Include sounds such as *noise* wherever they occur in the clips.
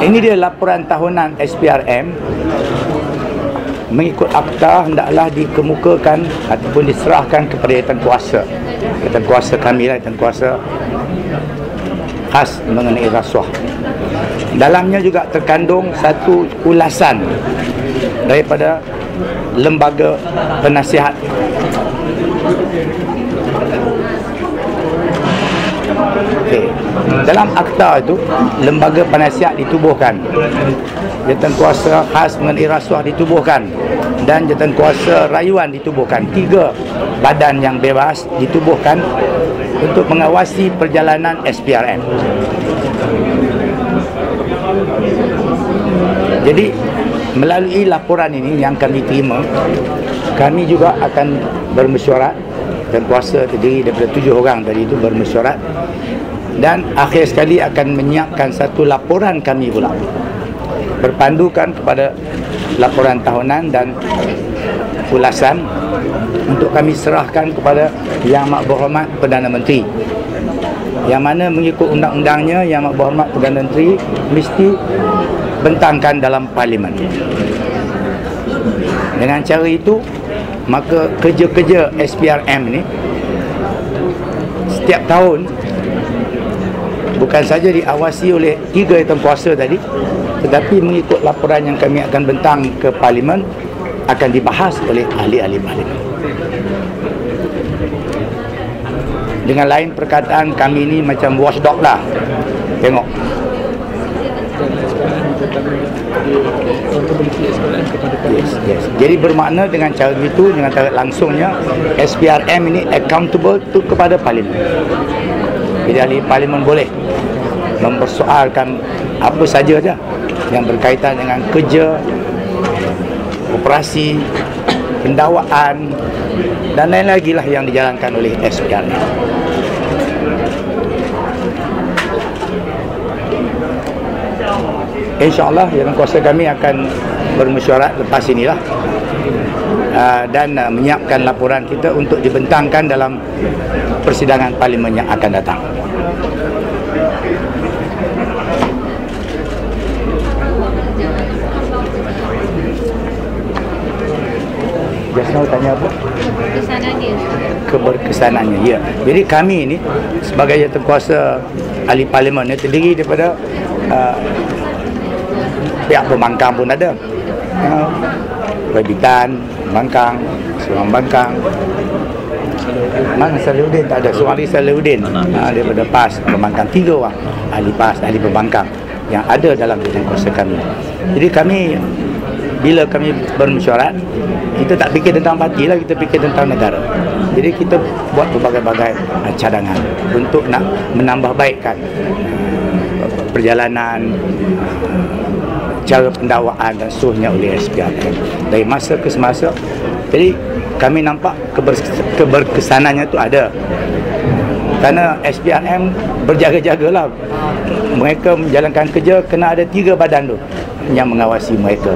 Ini dia laporan tahunan SPRM mengikut akta hendaklah dikemukakan ataupun diserahkan kepada jawatan kuasa. Jawatan kuasa kami lah, jawatan kuasa khas mengenai rasuah. Dalamnya juga terkandung satu ulasan daripada lembaga penasihat Okay. Dalam akta itu, lembaga penasihat ditubuhkan. Jawatan kuasa khas mengenai rasuah ditubuhkan. Dan jawatan kuasa rayuan ditubuhkan. Tiga badan yang bebas ditubuhkan untuk mengawasi perjalanan SPRM. Jadi, melalui laporan ini yang kami terima, kami juga akan bermesyuarat dan kuasa terdiri daripada tujuh orang tadi itu bermesyuarat. Dan akhir sekali akan menyiapkan satu laporan kami pula. Berpandukan kepada laporan tahunan dan ulasan untuk kami serahkan kepada Yang Mak Berhormat Perdana Menteri. Yang mana mengikut undang-undangnya Yang Mak Berhormat Perdana Menteri mesti bentangkan dalam parlimen. Dengan cara itu maka kerja-kerja SPRM ni setiap tahun bukan saja diawasi oleh tiga hitam kuasa tadi tetapi mengikut laporan yang kami akan bentang ke parlimen akan dibahas oleh ahli-ahli parlimen dengan lain perkataan kami ni macam watchdog lah. Tengok Yes, yes. Jadi bermakna dengan cara itu dengan cara langsungnya SPRM ini accountable tu kepada parlimen. Jadi ahli parlimen boleh mempersoalkan apa saja saja yang berkaitan dengan kerja, operasi, pendakwaan dan lain lagi lah yang dijalankan oleh SPRM. InsyaAllah yang kuasa kami akan bermesyuarat lepas inilah uh, dan uh, menyiapkan laporan kita untuk dibentangkan dalam persidangan parlimen yang akan datang. Just now tanya apa? Kesanannya. Keberkesanannya, ya. Jadi kami ini sebagai jawatan kuasa ahli parlimen ini terdiri daripada uh, pihak pembangkang pun ada. Uh, Perbitan, Bangkang, Seorang Bangkang. Mana Salahuddin tak ada. Suami Salahuddin uh, daripada PAS, pembangkang. Tiga orang ahli PAS, ahli pembangkang yang ada dalam jawatan kuasa kami. Jadi kami bila kami bermesyuarat kita tak fikir tentang parti lah kita fikir tentang negara jadi kita buat berbagai-bagai cadangan untuk nak menambah baikkan uh, perjalanan cara pendakwaan dan seterusnya oleh SPRM dari masa ke semasa jadi kami nampak keber- keberkesanannya tu ada. Kerana SPRM berjaga-jagalah. Mereka menjalankan kerja kena ada tiga badan tu yang mengawasi mereka.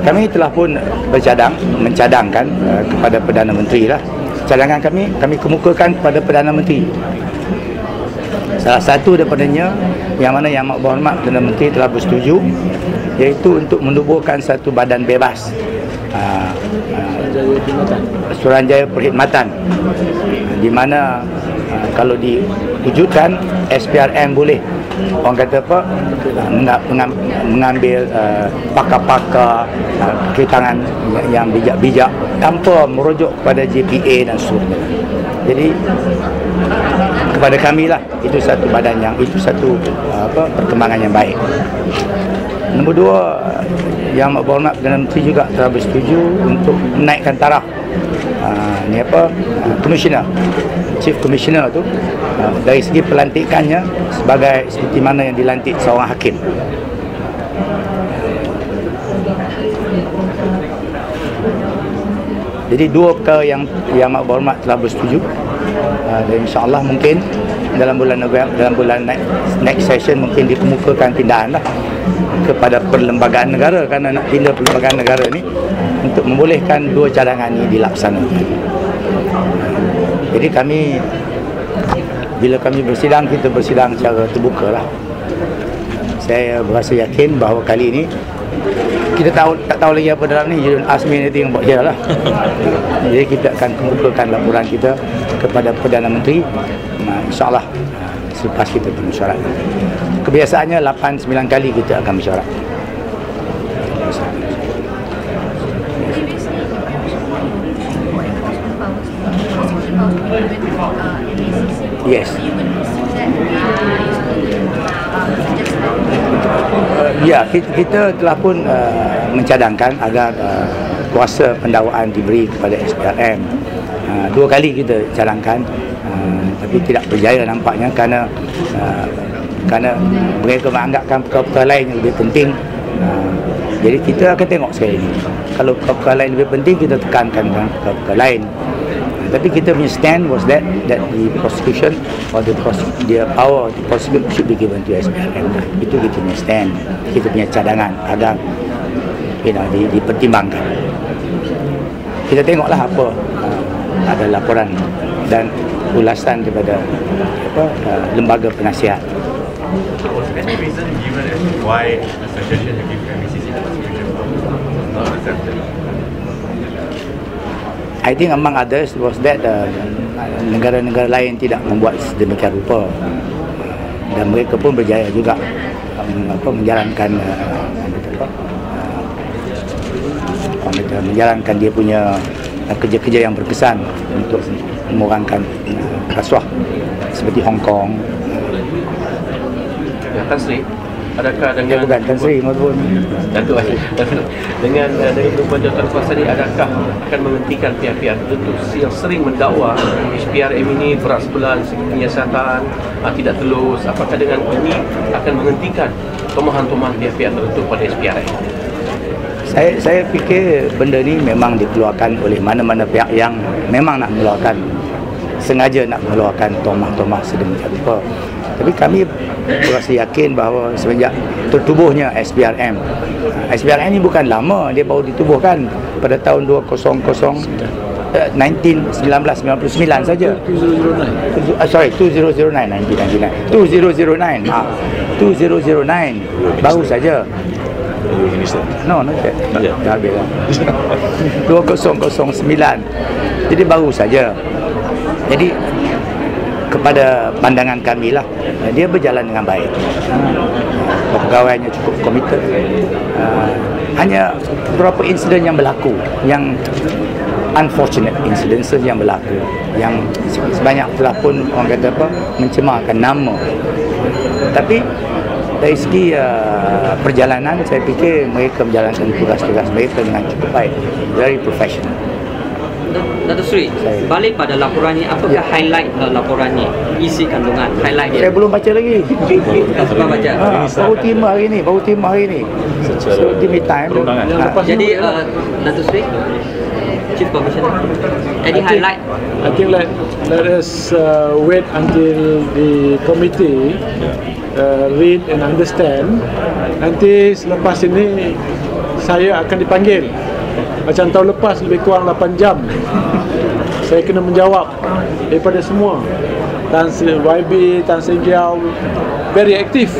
Kami telah pun bercadang mencadangkan uh, kepada Perdana Menteri lah. Cadangan kami kami kemukakan kepada Perdana Menteri salah satu daripadanya yang mana yang Mak Berhormat Perdana Menteri telah bersetuju iaitu untuk menubuhkan satu badan bebas. Uh, uh, Suruhanjaya Perkhidmatan. Di mana uh, kalau diwujudkan SPRM boleh. Orang kata apa? Mengam, mengam, mengambil uh, pakar-pakar uh, ketangan yang bijak-bijak tanpa merujuk kepada JPA dan seterusnya jadi kepada kami lah. Itu satu badan yang itu satu apa perkembangan yang baik. Nombor dua yang Mak Berhormat Perdana Menteri juga telah bersetuju untuk menaikkan taraf. Uh, ni apa? Uh, Commissioner. Chief Commissioner tu uh, dari segi pelantikannya sebagai seperti mana yang dilantik seorang hakim. Jadi dua perkara yang yang Mak Berhormat telah bersetuju uh, dan insyaAllah mungkin dalam bulan November dalam bulan next, next session mungkin dikemukakan pindahan lah kepada perlembagaan negara. Kerana nak pindah perlembagaan negara ni untuk membolehkan dua cadangan ini dilaksanakan. Jadi kami bila kami bersidang kita bersidang secara terbuka lah. Saya berasa yakin bahawa kali ini kita tahu tak tahu lagi apa dalam ni. Don't ask me anything about here lah. Jadi kita akan kemukakan laporan kita kepada Perdana Menteri insyaAllah selepas kita bermesyuarat kebiasaannya 8-9 kali kita akan mesyuarat Yes. Ya, kita, kita telah pun uh, mencadangkan agar uh, kuasa pendakwaan diberi kepada SPRM. Uh, dua kali kita cadangkan uh, tapi tidak berjaya nampaknya kerana uh, kerana mereka menganggapkan perkara-perkara lain yang lebih penting. Uh, jadi kita akan tengok sekali ini. Kalau perkara lain lebih penting kita tekankan perkara-perkara lain tapi kita punya stand was that that the prosecution or the the power the prosecute should be given to SPRM itu kita punya stand kita punya cadangan agar you know, di, dipertimbangkan kita tengoklah apa ada laporan dan ulasan daripada apa uh, lembaga penasihat? I think among others was that uh, negara-negara lain tidak membuat sedemikian rupa dan mereka pun berjaya juga um, apa, menjalankan uh, apa, uh, menjalankan dia punya uh, kerja-kerja yang berkesan untuk mengurangkan uh, rasuah seperti Hong Kong. Ya, Tan Sri, adakah Dia dengan bukan Tan Sri maupun Datuk dengan uh, dengan perubahan jawatan kuasa ini adakah akan menghentikan pihak-pihak tertentu? Yang sering mendakwa HPRM ini berat sebelah segi penyiasatan uh, tidak telus apakah dengan ini akan menghentikan tomahan-tomahan pihak-pihak tertentu pada HPRM saya saya fikir benda ni memang dikeluarkan oleh mana-mana pihak yang memang nak mengeluarkan sengaja nak mengeluarkan tomah-tomah sedemikian rupa. Tapi kami berasa yakin bahawa semenjak tertubuhnya SPRM SPRM ini bukan lama dia baru ditubuhkan pada tahun 2000 eh, 19 1999 saja 2009 uh, sorry 2009 1999 2009 ha 2009 baru saja No, not yet. yet. Dah habis lah. 2009. *laughs* Jadi baru saja. Jadi kepada pandangan kami lah, dia berjalan dengan baik. Pegawainya cukup komited. Uh, hanya beberapa insiden yang berlaku yang unfortunate incidences yang berlaku yang sebanyak telah pun orang kata apa mencemarkan nama tapi dari segi uh, perjalanan saya fikir mereka menjalankan tugas-tugas mereka dengan cukup baik very professional Datuk Sri, Saya- balik pada laporan ni, apakah Ya. highlight uh, laporan ni? Isi kandungan, highlight dia. saya belum baca lagi Tak sempat baca. ha, baru terima hari ni baru terima hari ni so give me time perundangan. Ha, Jadi, uh, Datuk Sri, Chief Commissioner, any highlight? I think let let us uh, wait until the committee uh, read and understand. Nanti selepas ini saya akan dipanggil. Macam tahun lepas lebih kurang 8 jam. Saya kena menjawab daripada semua. Tan Sri YB, Tan Sri very aktif.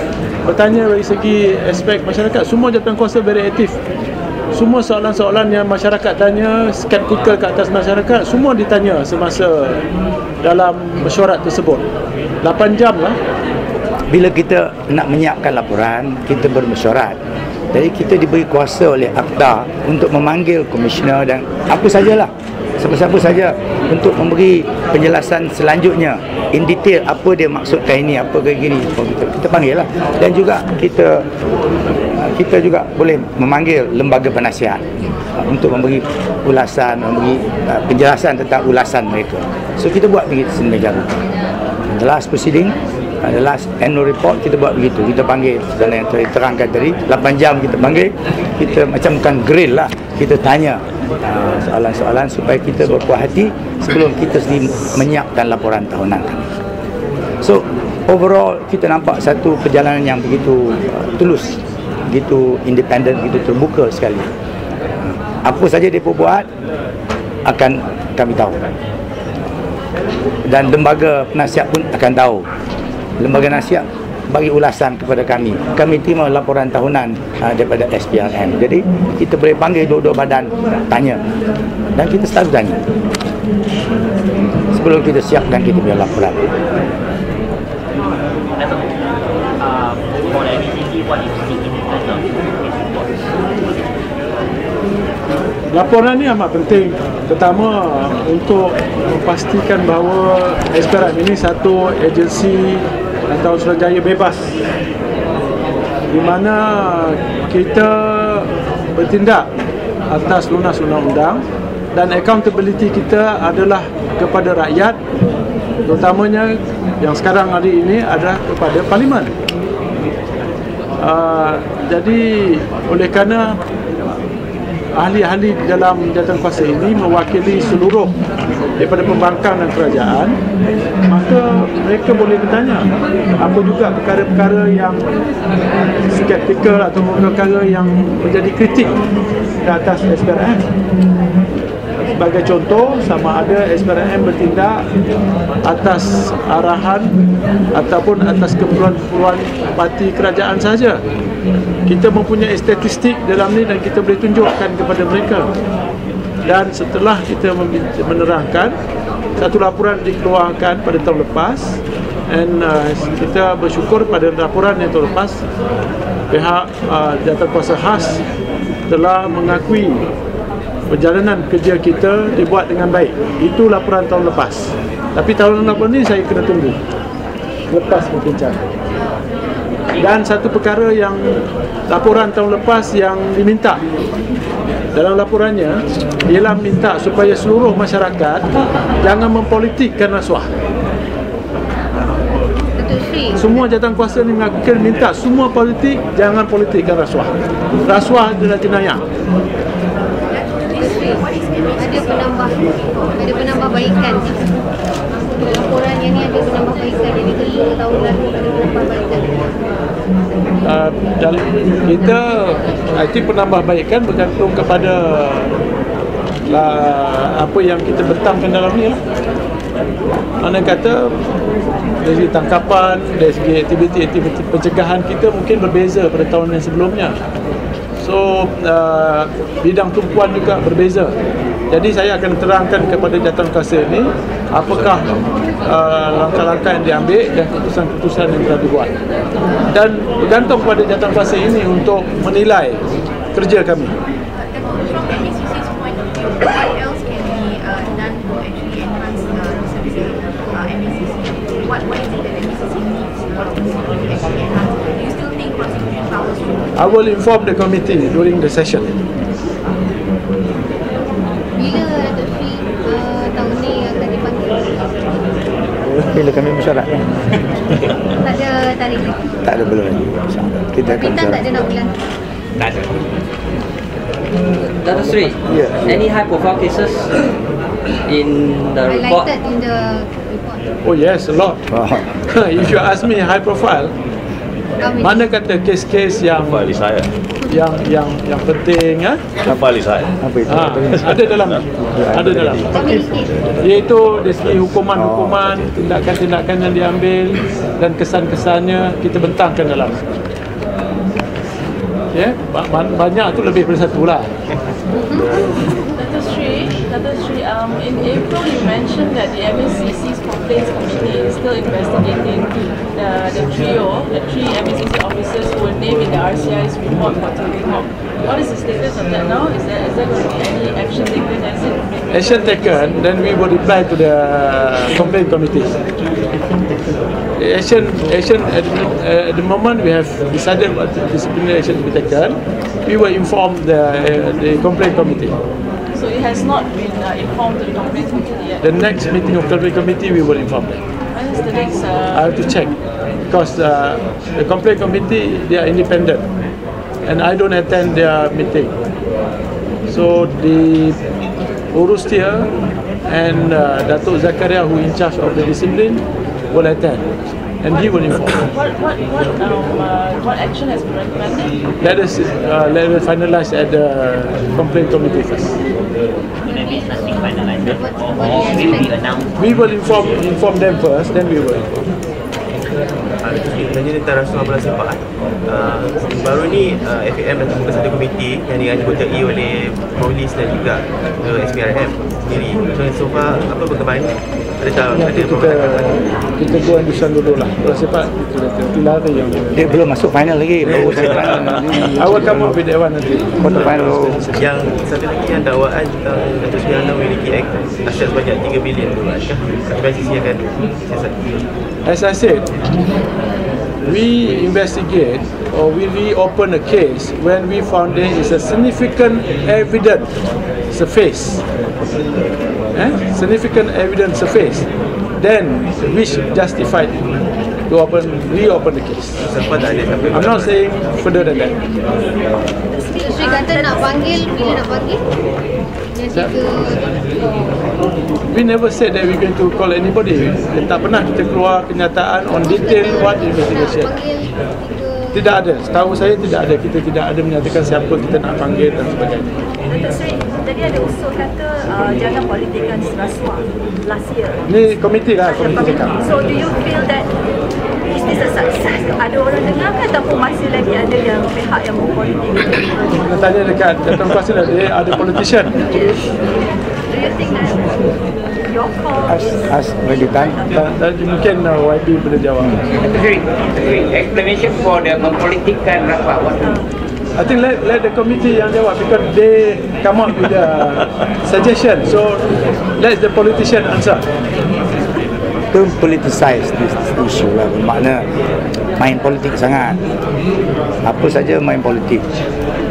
Bertanya dari segi aspek masyarakat, semua jawatan kuasa very aktif. Semua soalan-soalan yang masyarakat tanya, skeptikal ke atas masyarakat, semua ditanya semasa dalam mesyuarat tersebut. 8 jam lah. Bila kita nak menyiapkan laporan kita bermesyuarat. Jadi kita diberi kuasa oleh akta untuk memanggil komisioner dan apa sajalah. Siapa-siapa saja untuk memberi penjelasan selanjutnya in detail apa dia maksudkan ini apa kayak gini kita, kita panggil lah dan juga kita kita juga boleh memanggil lembaga penasihat untuk memberi ulasan memberi uh, penjelasan tentang ulasan mereka. So kita buat begitu sedemikian rupa the last proceeding the last annual report kita buat begitu. Kita panggil dan yang saya terangkan tadi 8 jam kita panggil kita macam bukan grill lah. Kita tanya uh, soalan-soalan supaya kita berpuas hati sebelum kita sendiri menyiapkan laporan tahunan kami. So overall kita nampak satu perjalanan yang begitu uh, tulus begitu independen begitu terbuka sekali. Apa saja dia buat akan kami tahu. Dan lembaga penasihat pun akan tahu lembaga nasihat bagi ulasan kepada kami. Kami terima laporan tahunan uh, daripada SPRM. Jadi kita boleh panggil dua-dua badan tanya dan kita selalu tanya sebelum kita siapkan kita punya laporan. Laporan ni amat penting terutama untuk memastikan bahawa SPRM ini satu agensi atau Suruhanjaya bebas di mana kita bertindak atas lunas undang-undang dan accountability kita adalah kepada rakyat terutamanya yang sekarang hari ini adalah kepada parlimen. Uh, jadi oleh kerana ahli-ahli dalam jawatankuasa ini mewakili seluruh daripada pembangkang dan kerajaan maka mereka boleh bertanya apa juga perkara-perkara yang skeptikal atau perkara yang menjadi kritik ke atas SPRM sebagai contoh sama ada SPRM bertindak atas arahan ataupun atas keperluan-keperluan parti kerajaan saja kita mempunyai statistik dalam ni dan kita boleh tunjukkan kepada mereka dan setelah kita menerangkan satu laporan dikeluarkan pada tahun lepas. Dan uh, kita bersyukur pada laporan yang tahun lepas. Pihak uh, jawatankuasa khas telah mengakui perjalanan kerja kita dibuat dengan baik. Itu laporan tahun lepas. Tapi tahun lepas ni saya kena tunggu. Lepas berbincang. Dan satu perkara yang laporan tahun lepas yang diminta dalam laporannya ialah minta supaya seluruh masyarakat jangan mempolitikkan rasuah semua jawatan kuasa ni mengakukan minta semua politik jangan politikkan rasuah. Rasuah adalah jenayah. Ada penambah ada penambahbaikan laporan yang ni ada penambahbaikan yang kedua tahun lalu dan kita IT penambahbaikan bergantung kepada lah, apa yang kita bentangkan dalam ni lah. Mana kata dari segi tangkapan dari segi aktiviti-aktiviti pencegahan kita mungkin berbeza pada tahun yang sebelumnya. So uh, bidang tumpuan juga berbeza. Jadi saya akan terangkan kepada jatuh kuasa ini apakah uh, langkah-langkah yang diambil dan keputusan-keputusan yang telah dibuat. Dan bergantung kepada jatuh kuasa ini untuk menilai kerja kami. From MSCC's point of view, what else can be uh, done to actually enhance uh, the services uh, MSCC? What, what is it that MSCC needs uh, to actually enhance? Do you still think prosecution powers should be I will inform the committee during the session. Bila Datuk Sri uh, tahun ni akan dipanggil? Bila kami mesyuarat Tak ada tarikh lagi. Tak ada belum lagi InsyaAllah. Kita akan tak ada nak ulang. Tak ada. Dato Sri, Ya. any high profile cases in the report? Highlighted in the report. Oh yes, a lot. Oh. *laughs* If you ask me high profile, Many? mana kata kes-kes yang Apa ahli saya? yang yang yang penting ah Apa ahli saya? Apa itu? ha, ada dalam ada dalam iaitu dari segi hukuman-hukuman tindakan-tindakan yang diambil dan kesan-kesannya kita bentangkan dalam ya ba- banyak tu lebih daripada satu lah Dr. Sri, Dr. Sri, um, in April you mentioned that the MSCC's complaints committee is still investigating the, the trio, the three MSCC officers who were named in the RCI's report for Hawk. What is the status of that now? Is there, is there going to be any action taken? Has it been action taken then we will reply to the complaint committee action action at, the- uh, at the moment we have decided what disciplinary action to be taken we will inform the uh, the complaint committee has not been uh, informed to the committee yet. the next meeting of complaint committee we will inform them When is the next? I Uh, have to check because uh, the complaint committee they are independent and I don't attend their meeting. So the Urus Tia and uh, Datuk Zakaria who in charge of the discipline will attend and he will inform. what what what um, uh, what action has been recommended? Let us uh, let us finalize at the complaint committee first. We will inform inform them first, then we will inform. Sebenarnya tentang rasuah bola sepak uh, baru ni uh, FAM dah membuka satu komiti yang dianggota oleh polis dan juga uh, SPRM sendiri so, so far apa perkembangan ada kita kita go and listen dulu lah. Bola sepak kita kita lari yang Dia belum masuk final lagi. Baru saya final. I will come up with that one nanti. Quarter final. yang satu lagi yang dakwaan tentang Datuk Seri Anwar memiliki aset sebanyak 3 bilion tu adakah PSCC akan siasat As I said, we investigate or we reopen a case when we found there is a significant evidence surface. Eh? Significant evidence surface. Then which justified to open reopen the case. I'm not saying further than that. Sri kata nak panggil, bila nak panggil? We never said that we're going to call anybody. Tak pernah kita keluar kenyataan on detail what investigation. Tidak ada. Setahu saya tidak ada. Kita tidak ada menyatakan siapa kita nak panggil dan sebagainya. Tadi ada usul kata uh, jangan politikkan rasuah last year. Ni komiti lah, komiti cakap. So do you feel that is this a success? Ada orang dengar ke ataupun masih lagi ada yang pihak yang berpolitik? Kita tanya dekat Datuk Kuasa dia ada politician. Do you think that your call As, as Meditan. Dan, mungkin uh, YB boleh jawab. Sorry, sorry. Explanation for the mempolitikkan rasuah. What? I think let let the committee yang jawab because they come up with a suggestion. So let the politician answer. Don't politicize this issue lah. Bermakna main politik sangat. Apa saja main politik.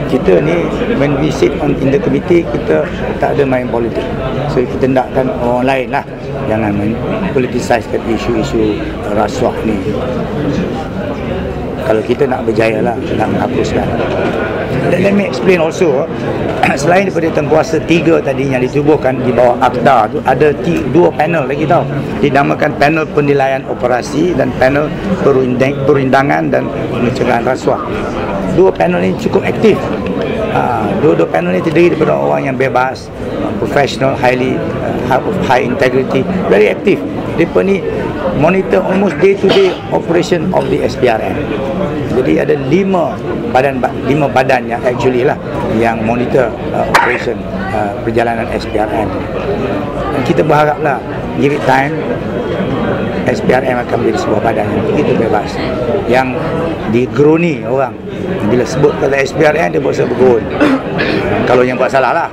Kita ni when we sit on in the committee kita tak ada main politik. So kita hendakkan orang lain lah jangan main politicizekan isu-isu rasuah ni. Kalau kita nak berjaya lah nak menghapuskan. Let, let me explain also *coughs* selain daripada tengkuasa tiga tadi yang ditubuhkan di bawah akta tu ada ti, dua panel lagi tau. Dinamakan panel penilaian operasi dan panel perundang, perundangan dan pencegahan rasuah. Dua panel ini cukup aktif. Ha, dua-dua panel ini terdiri daripada orang yang bebas professional highly uh, high integrity. Very active mereka ni monitor almost day to day operation of the SPRM jadi ada lima badan lima badan yang actually lah yang monitor uh, operation uh, perjalanan SPRM dan kita berharaplah it time SPRM akan menjadi sebuah badan yang begitu bebas yang digeruni orang. Bila sebut kata SPRM dia berasa bergerun. Kalau yang buat salah lah.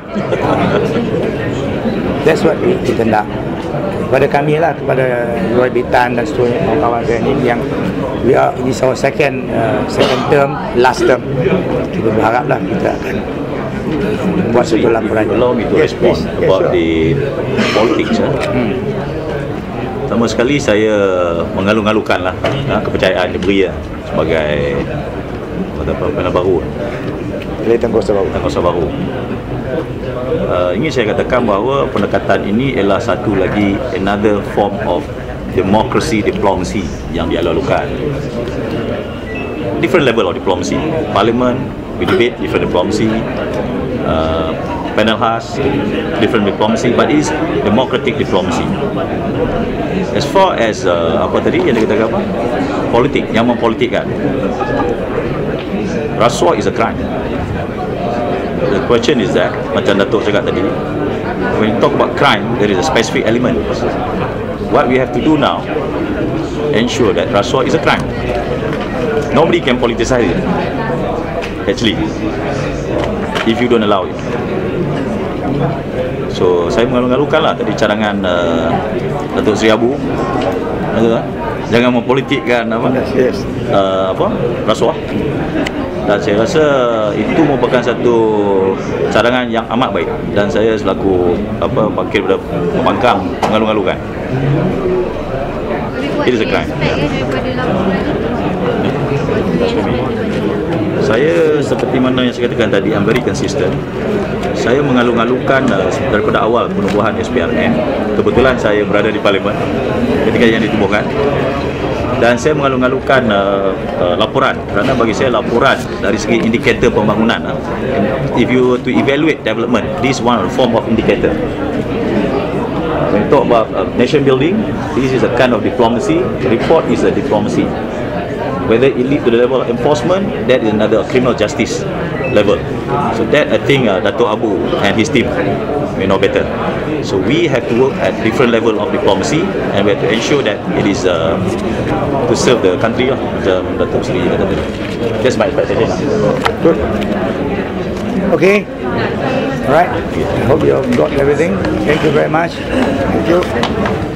That's what kita nak kepada kami lah kepada Roy Bitan dan seterusnya kawan-kawan saya ni yang we are this our second uh, second term last term kita berharap lah kita akan buat satu laporan allow me to Yes, respond please. Yes, about sure. the politics. Eh. Hmm. Pertama sekali saya mengalu-alukan lah ha, kepercayaan diberi lah, sebagai apa apa panel baru Oleh Tengku Baru Tengku Baru uh, ingin saya katakan bahawa pendekatan ini ialah satu lagi another form of democracy diplomacy yang dilalukan different level of diplomacy. Parliament we debate different diplomacy. Uh, panel has different diplomacy but it is democratic diplomacy. As far as uh, apa tadi yang dikatakan apa? Politik yang mempolitikkan. Rasuah is a crime the question is that macam Datuk cakap tadi when you talk about crime there is a specific element. What we have to do now ensure that rasuah is a crime. Nobody can politicize it actually if you don't allow it. So saya mengalu-alukan lah tadi cadangan uh, Datuk Seri Abu. Jangan mempolitikkan apa? Yes. uh, apa? Rasuah dan saya rasa itu merupakan satu cadangan yang amat baik. Dan saya selaku apa wakil daripada pembangkang mengalu-alukan it is a crime. Saya seperti mana yang saya katakan tadi I'm very consistent. Saya mengalu-alukan uh, daripada awal penubuhan SPRM kebetulan saya berada di parlimen. Ketika yang ditubuhkan dan saya mengalu-alukan uh, uh, laporan. Kerana bagi saya laporan dari segi indikator pembangunan uh, if you to evaluate development this one the form of indicator. When talk about uh, nation building this is a kind of diplomacy. Report is a diplomacy. Whether it lead to the level of enforcement, that is another criminal justice level. So that I think uh, Dato' Abu and his team may know better. So we have to work at different level of diplomacy and we have to ensure that it is uh, to serve the country lah. Macam Dato' Sri. That's my expectation lah. Good. Okay. All right. Hope you have got everything. Thank you very much. Thank you.